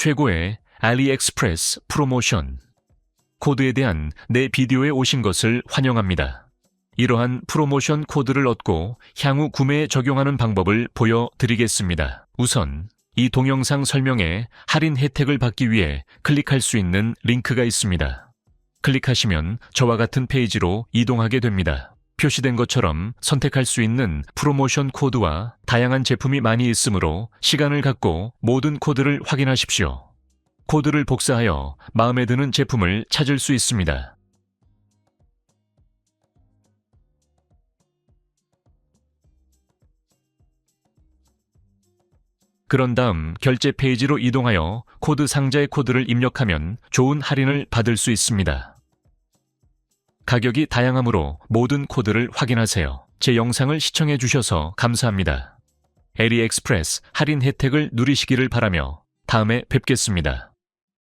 최고의 알리익스프레스 프로모션. 코드에 대한 내 비디오에 오신 것을 환영합니다. 이러한 프로모션 코드를 얻고 향후 구매에 적용하는 방법을 보여드리겠습니다. 우선 이 동영상 설명에 할인 혜택을 받기 위해 클릭할 수 있는 링크가 있습니다. 클릭하시면 저와 같은 페이지로 이동하게 됩니다. 표시된 것처럼 선택할 수 있는 프로모션 코드와 다양한 제품이 많이 있으므로 시간을 갖고 모든 코드를 확인하십시오. 코드를 복사하여 마음에 드는 제품을 찾을 수 있습니다. 그런 다음 결제 페이지로 이동하여 코드 상자의 코드를 입력하면 좋은 할인을 받을 수 있습니다. 가격이 다양하므로 모든 코드를 확인하세요. 제 영상을 시청해 주셔서 감사합니다. 에리엑스프레스 할인 혜택을 누리시기를 바라며 다음에 뵙겠습니다.